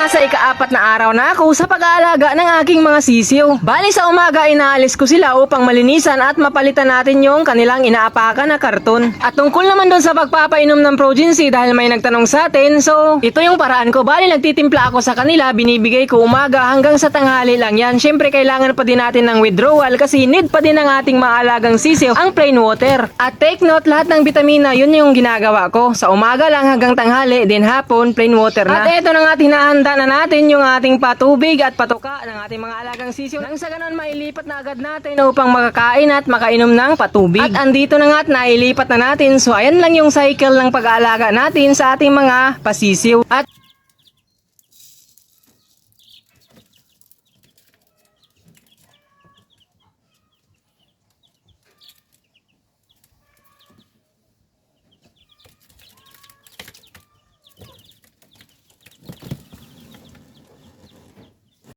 Nasa ikaapat na araw na ako sa pag-aalaga ng aking mga sisiw. Bali sa umaga inaalis ko sila upang malinisan at mapalitan natin yung kanilang inaapakan na karton. At tungkol naman doon sa pagpapainom ng Progency dahil may nagtanong sa atin, so ito yung paraan ko. Bali nagtitimpla ako sa kanila, binibigay ko umaga hanggang sa tanghali lang yan. Siyempre kailangan pa din natin ng withdrawal kasi need pa din ng ating maalagang sisiw ang plain water. At take note, lahat ng vitamina, yun yung ginagawa ko. Sa umaga lang hanggang tanghali, din hapon, plain water na. At eto na nga, hinahanda na natin yung ating patubig at patuka ng ating mga alagang sisiw. Nang sa ganon, mailipat na agad natin upang makakain at makainom ng patubig. At andito na nga at nailipat na natin. So, ayan lang yung cycle ng pag-aalaga natin sa ating mga pasisiw. At